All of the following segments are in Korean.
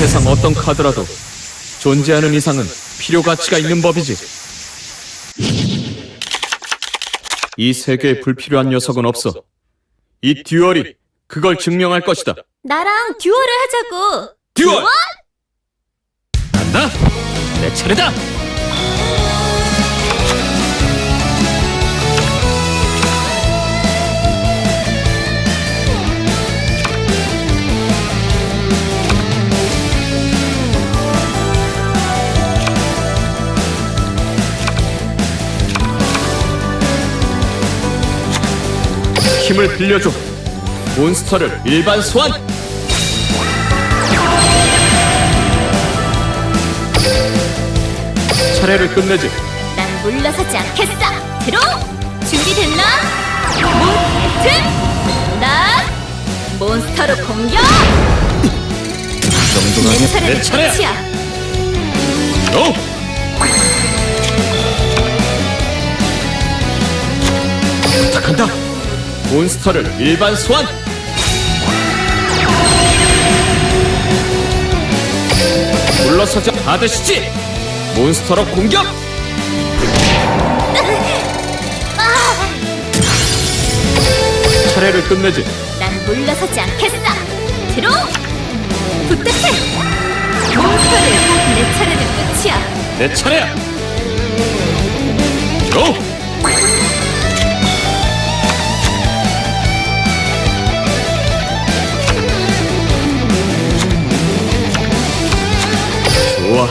이 세상 어떤 카드라도 존재하는 이상은 필요 가치가 있는 법이지. 이 세계에 불필요한 녀석은 없어. 이 듀얼이 그걸 증명할 것이다. 나랑 듀얼을 하자고. 듀얼! 간다! 내 차례다! 힘을 빌려줘. 몬스터를 일반 소환! 차례를 끝내지. 난 물러서지 않겠어. 들어. 준비됐나? 몬 배틀. 난 몬스터로 공격. 정중하게 내 차례는 내 차례야. 끝이야. 고! 부탁한다. 몬스터를 일반 소환. 물러서지 받으시지. 몬스터로 공격. 차례를 끝내지. 난 물러서지 않겠어. 들어. 부탁해. 몬스터를 내 차례는 끝이야. 내 차례야. 고! 좋아.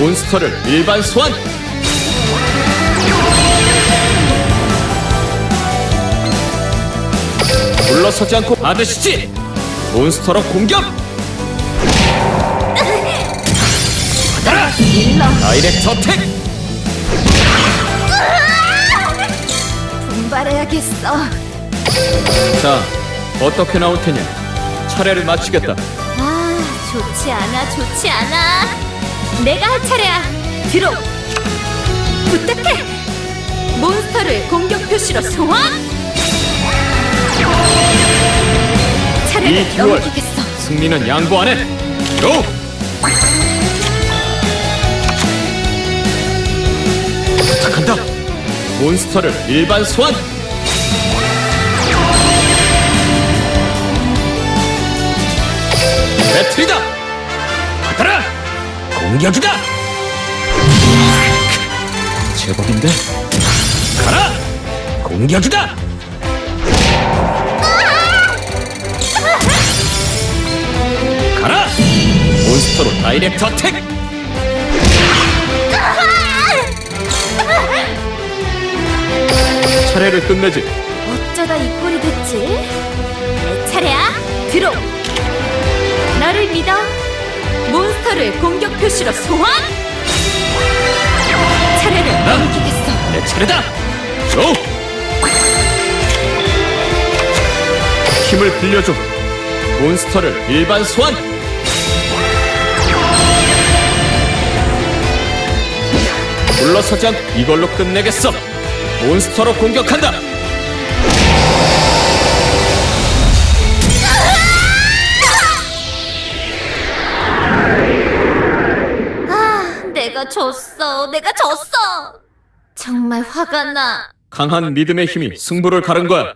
몬스터를 일반 소환. 물러서지 않고 받으시지. 몬스터로 공격. 받아라. 다이렉트 어택. 분발해야겠어. 자, 어떻게 나올 테냐? 차례를 마치겠다. 아, 좋지 않아, 좋지 않아. 내가 할 차례야. 들어. 부탁해. 몬스터를 공격 표시로 소환. 차례를 듀얼. 넘기겠어. 승리는 양보 안 해. 고! 부탁한다. 몬스터를 일반 소환. 배틀이다. 공격이다. 제법인데. 가라. 공격이다. 가라. 몬스터로 다이렉트 어택. 차례를 끝내지. 어쩌다 이 꼴이 됐지? 내 차례야. 들어. 나를 믿어. 몬스터를 공격 표시로 소환. 차례를 나? 넘기겠어. 내 차례다. 고! 힘을 빌려줘. 몬스터를 일반 소환. 물러서지 않 이걸로 끝내겠어. 몬스터로 공격한다. 내가 졌어. 내가 졌어. 정말 화가 나. 강한 믿음의 힘이 승부를 가른 거야.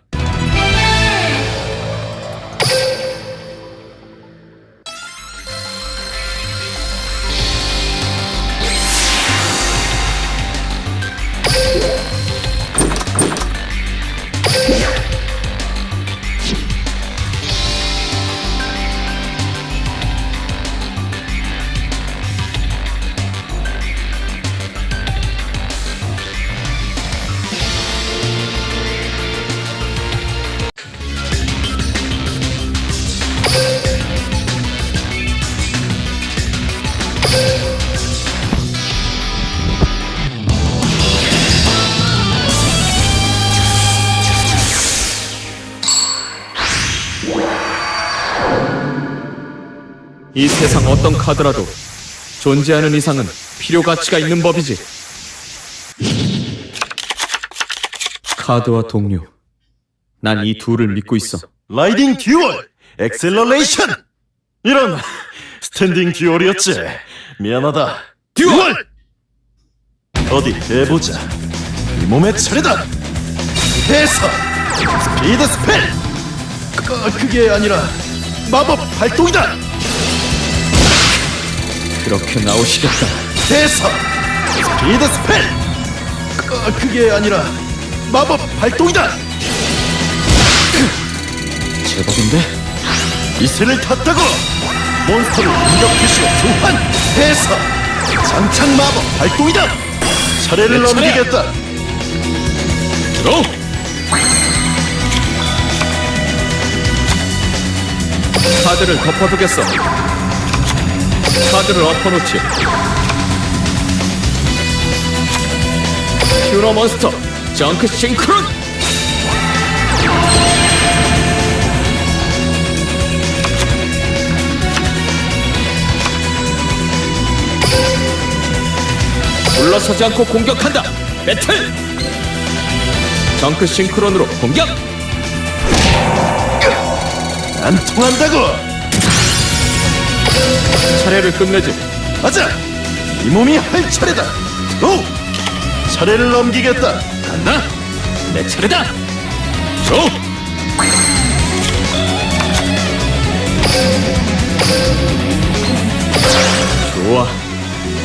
이 세상 어떤 카드라도 존재하는 이상은 필요 가치가 있는 법이지. 카드와 동료. 난 이 둘을 믿고 있어. 라이딩 듀얼 엑셀러레이션 이런 스탠딩 듀얼이었지. 미안하다. 듀얼! 어디 해보자. 이 몸의 차례다. 해서 스피드 스펠. 그, 그게 아니라 마법 발동이다. 그렇게 나오시겠다. 해서 스피드 스펠. 그, 그게 아니라 마법 발동이다. 제법인데? 이슬을 탔다고 몬스터를 공격 표시로 소환 해서 장착 마법 발동이다. 차례를 내 차례야. 넘기겠다. 들어! 카드를 덮어두겠어. 카드를 엎어놓지. 퓨러 몬스터 정크 싱크론! 물러서지 않고 공격한다. 배틀! 정크 싱크론으로 공격! 안 통한다고. 차례를 끝내지. 가자. 이 몸이 할 차례다. 오. 차례를 넘기겠다. 간다. 내 차례다. 줘. 좋아.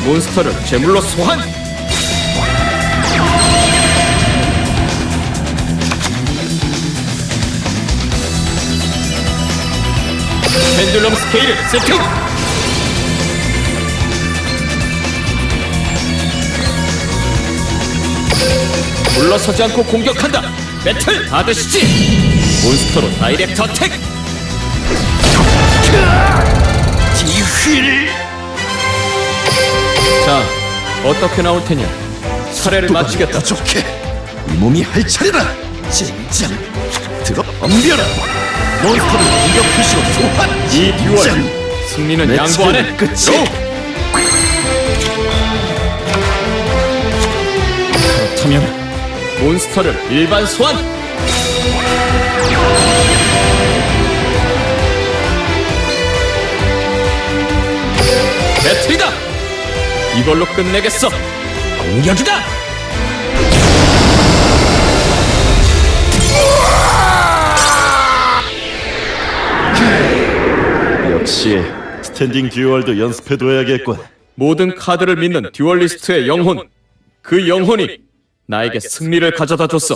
몬스터를 제물로 소환. 펜듈럼 스케일을 세팅. 물러서지 않고 공격한다. 배틀 받으시지. 몬스터로 다이렉트 어택. 디휠. 자, 어떻게 나올 테냐? 차례를 마치겠다. 좋게. 이 몸이 할 차례다. 진짜. 들어 덤벼라. 몬스터를 공격 표시로 소환. 이 듀얼. 승리는 내 양보 안 해. 끝이. 로! 그렇다면 몬스터를 일반 소환. 배틀이다. 이걸로 끝내겠어. 공격이다. 역시 스탠딩 듀얼도 연습해둬야겠군. 모든 카드를 믿는 듀얼리스트의 영혼. 그 영혼이 나에게 승리를 가져다 줬어.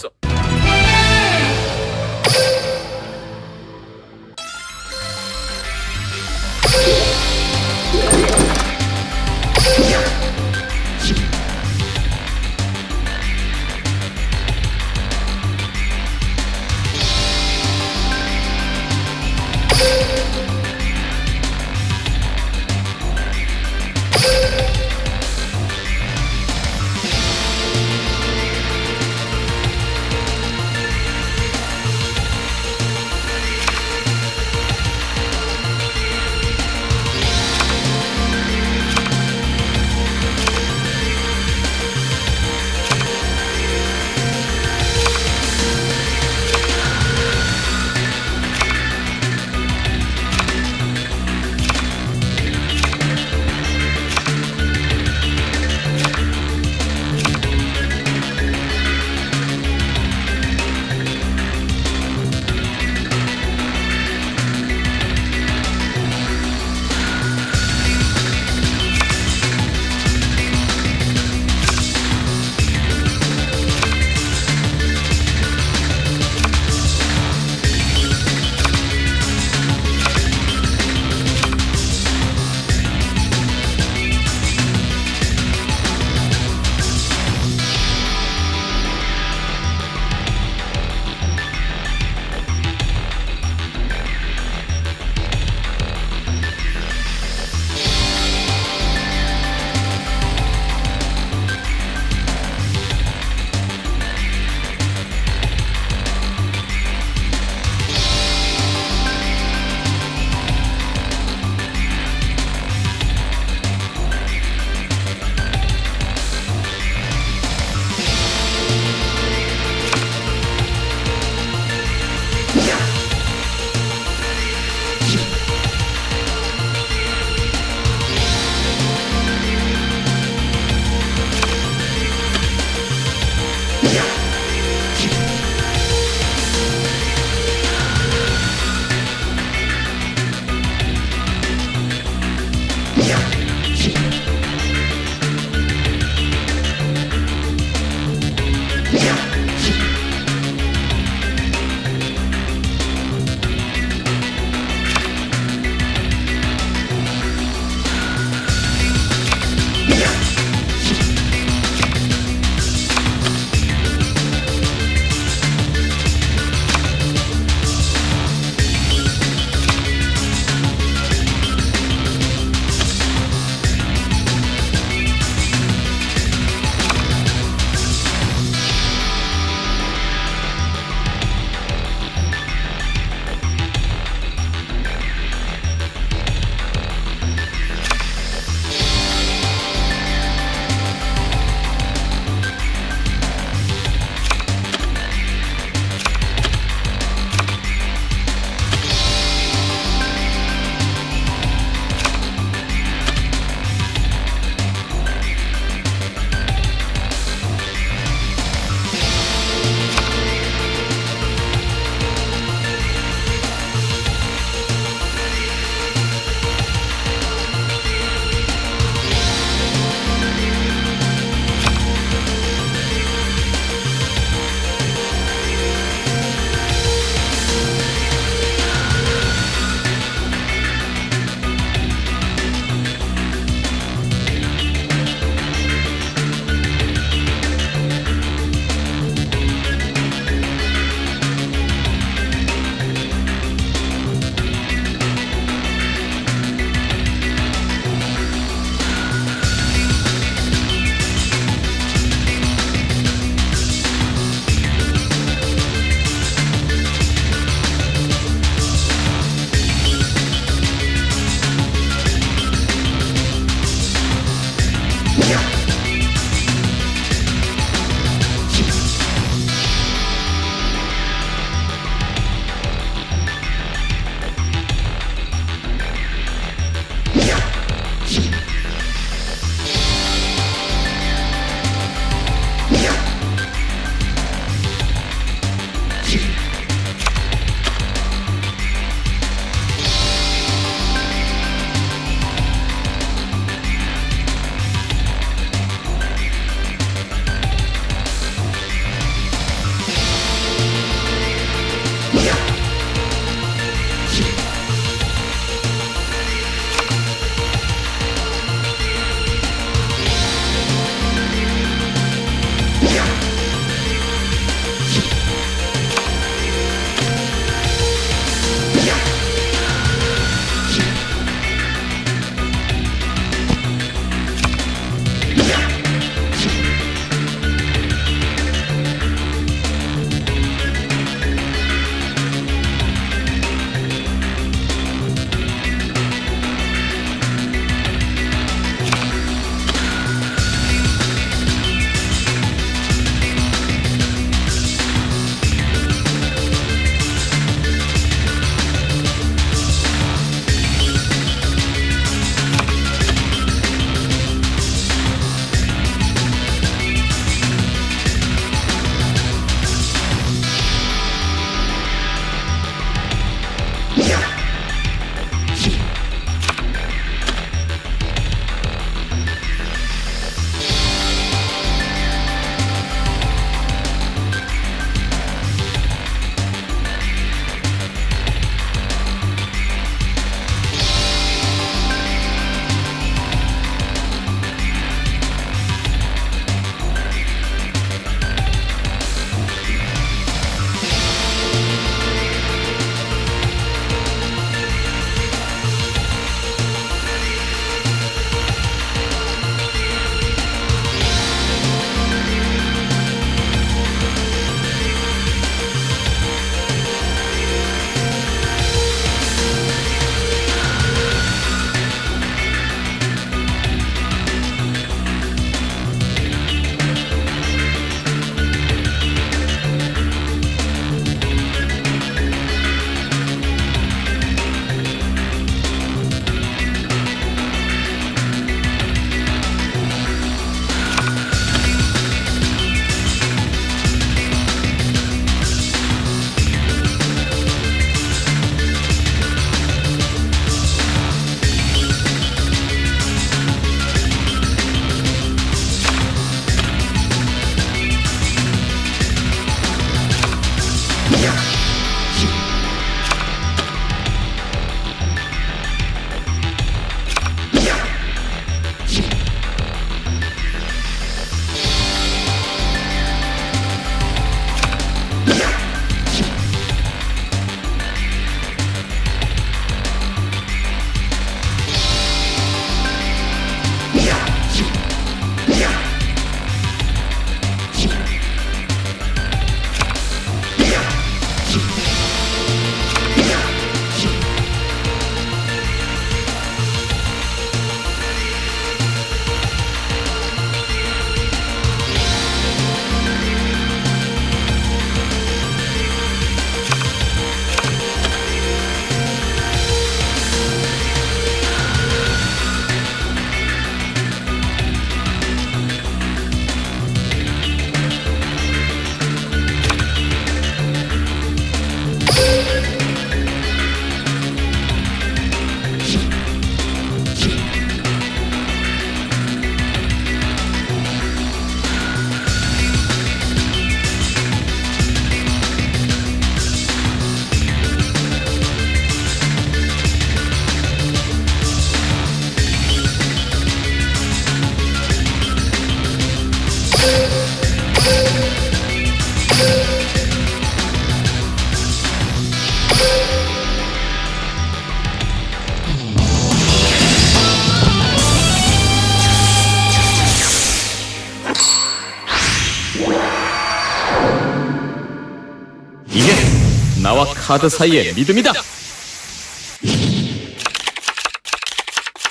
카드 사이의 믿음이다.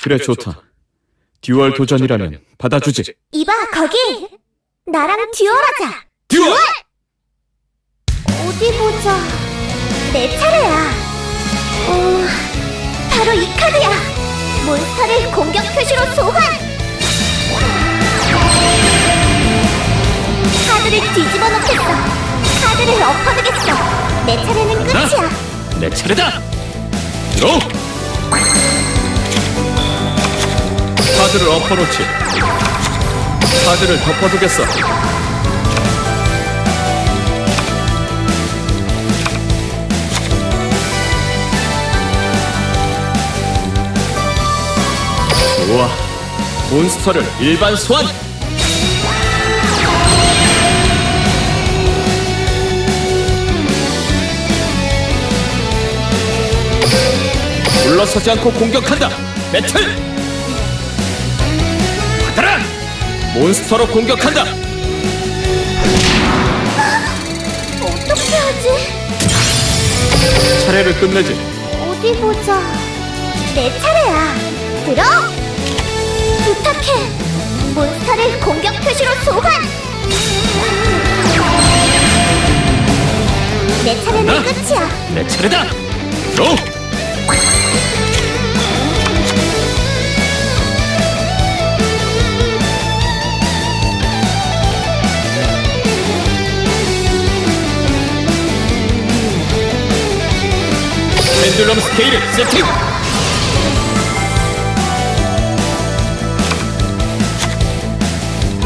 그래 좋다. 듀얼 도전이라면 받아주지. 이봐, 거기! 나랑 듀얼하자! 듀얼! 어디 보자. 내 차례야. 어, 바로 이 카드야. 몬스터를 공격 표시로 소환. 카드를 뒤집어 놓겠어. 카드를 엎어두겠어. 내 차례는 끝이야. 내 차례다. 들어. 카드를 엎어놓지. 카드를 덮어두겠어. 좋아. 몬스터를 일반 소환. 물러서지 않고 공격한다. 배틀. 받아라. 몬스터로 공격한다. 어떻게 하지? 차례를 끝내지. 어디 보자. 내 차례야. 들어. 부탁해. 몬스터를 공격 표시로 소환. 내 차례는 어? 끝이야. 내 차례다. 들 펜듈럼 스케일을 세팅!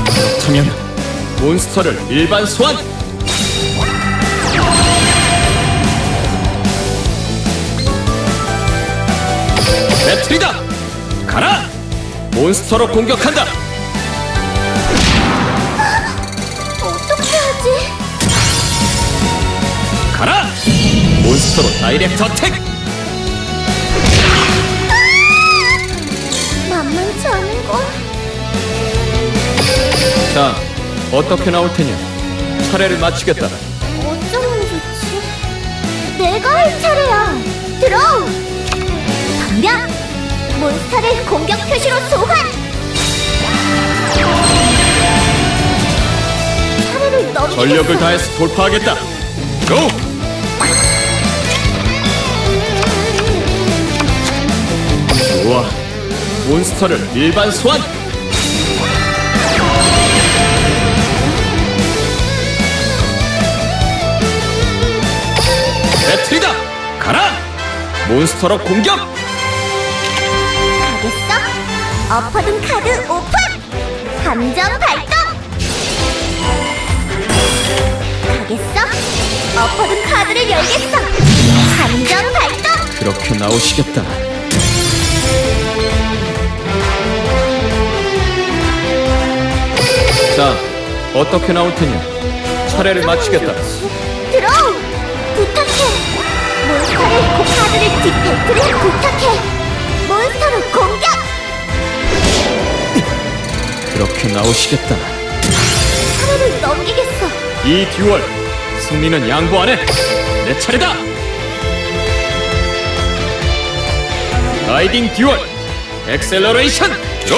그렇다면 몬스터를 일반 소환! 배틀이다! 가라! 몬스터로 공격한다! 어떻게 하지? 가라! 몬스터로 다이렉트 어택! 어떻게 나올 테냐? 차례를 마치겠다. 어쩌면 좋지? 내가 할 차례야. 들어. 덤벼. 몬스터를 공격 표시로 소환. 차례를 넘기겠어. 전력을 다해서 돌파하겠다. 고! 좋아. 몬스터를 일반 소환! 배틀이다! 가라! 몬스터로 공격! 가겠어? 엎어둔 카드 오픈! 감정 발동! 가겠어? 엎어둔 카드를 열겠어! 감정 발동! 그렇게 나오시겠다. 자, 어떻게 나올 테냐? 차례를 마치겠다. 고 카드를 디펙트를 부탁해! 몬스터로 공격! 그렇게 나오시겠다. 차례를 넘기겠어! 이 듀얼 승리는 양보 안 해. 내 차례다. 라이딩 듀얼 엑셀러레이션 로.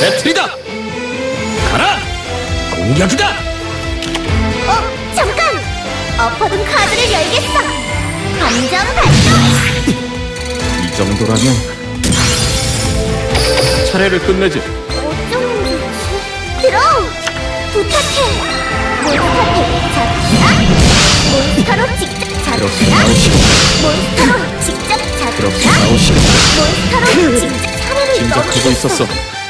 배틀이다. 가라. 공격이다. 어! 엎어둔 카드를 열겠어! 감정 발동! 이 정도라면 차례를 끝내지. 어쩌면 좋지? 들어! 부탁해! 몬스터 대기 잡기다! 몬스터로 직접 그렇게! 나오시겠다. 몬스터로 직접 그렇게! 나오시겠다. 몬스터로 직접 차례를 짐작하고 넘기겠어. 있었어.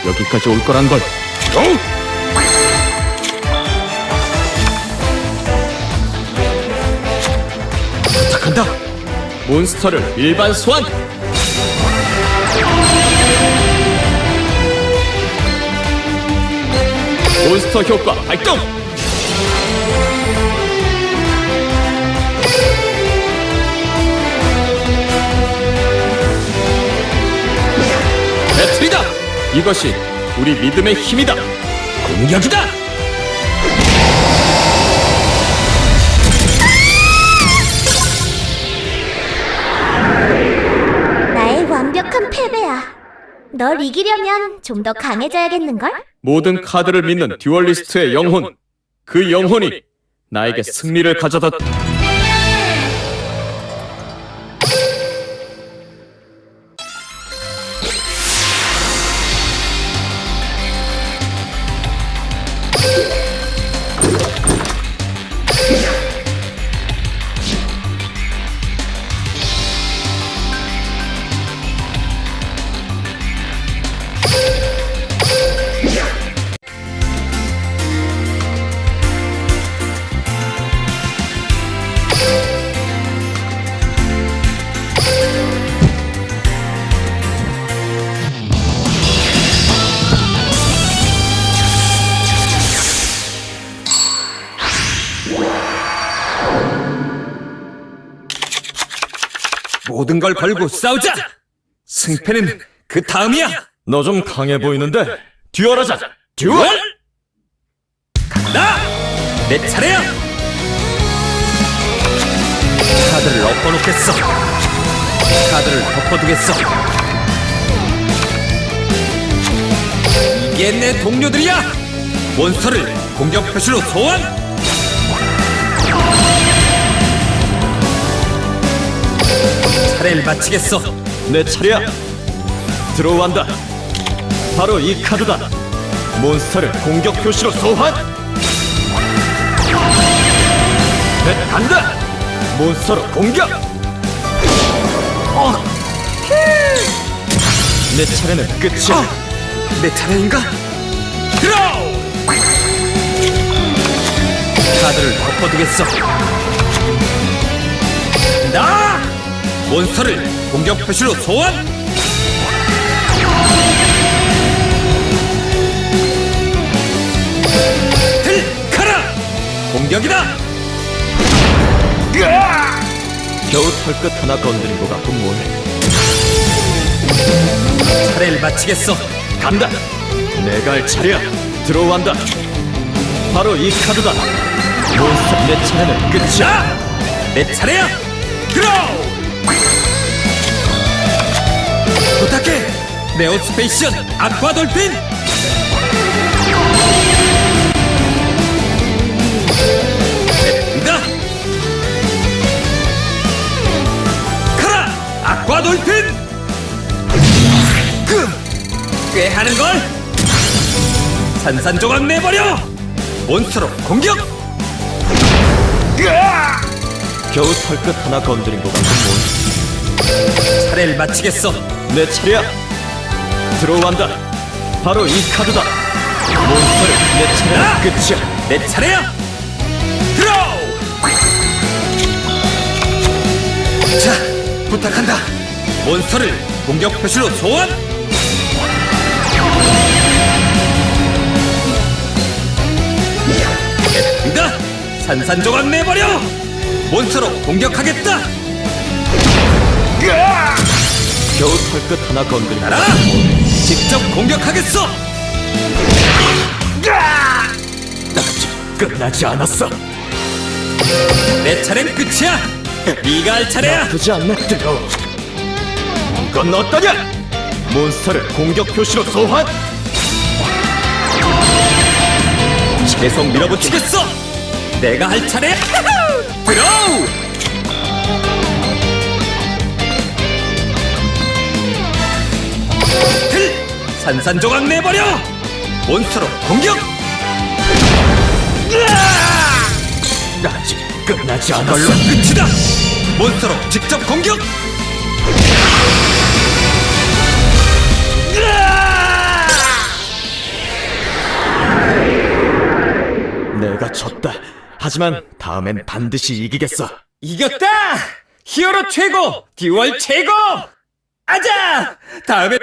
여기까지 올 거란 걸. 고! 부탁한다. 몬스터를 일반 소환. 몬스터 효과 발동. 배틀이다. 이것이 우리 믿음의 힘이다. 공격이다. 널 이기려면 좀 더 강해져야겠는걸? 모든 카드를 믿는 듀얼리스트의 영혼. 그 영혼이 나에게 승리를 가져다. 모든 걸 걸고 싸우자! 승패는 그 다음이야! 너 좀 강해 보이는데 듀얼하자. 듀얼! 간다! 내 차례야! 카드를 엎어놓겠어! 카드를 덮어두겠어! 이게 내 동료들이야! 몬스터를 공격 표시로 소환! 차례를 마치겠어! 내 차례야. 들어온다. 바로 이 카드다. 몬스터를 공격 표시로 소환. 내 간다. 몬스터로 공격. 어. 내 차례는 끝이야. 내 차례인가? 드로우! 카드를 덮어두겠어. 나! 몬스터를 공격 표시로 소환! 들카라! 공격이다! 겨우 털끝 하나 건드린 것 같군 뭐해. 차례를 마치겠어. 간다. 내가 할 차례야. 들어온다. 바로 이 카드다. 몬스터 내 차례는 끝이야. 자! 내 차례야! 드로우! 부탁해! 네오스페이션 아쿠아 돌핀! 가! 카라! 아쿠아 돌핀! 그! 꽤 하는걸? 산산조각 내버려! 몬스터로 공격! 겨우 털끝 하나 건드린 것 같군 뭐해. 차례를 마치겠어. 내 차례야. 들어온다. 바로 이 카드다. 몬스터를 내 나! 차례는 끝이야. 내 차례야. 드로우. 자, 부탁한다. 몬스터를 공격 표시로 소환. 가 산산조각 내버려. 몬스터로 공격하겠다. 겨우 털끝 하나. 같군 뭐해. 직접 공격하겠어. 아직 끝나지 않았어. 내 차례는 끝이야. 네가 할 차례야. 나쁘지 않네. 뜨거워. 이건 어떠냐? 몬스터를 공격 표시로 소환. 계속 밀어붙이겠어! 내가 할 차례! 드로우! 틀! 산산조각 내버려! 몬스터로 공격! 아직 끝나지 않았어. 끝이다! 몬스터로 직접 공격! 내가 졌다. 하지만 다음엔 반드시 이기겠어. 이겼다! 히어로 최고! 듀얼 최고! 아자! 다음에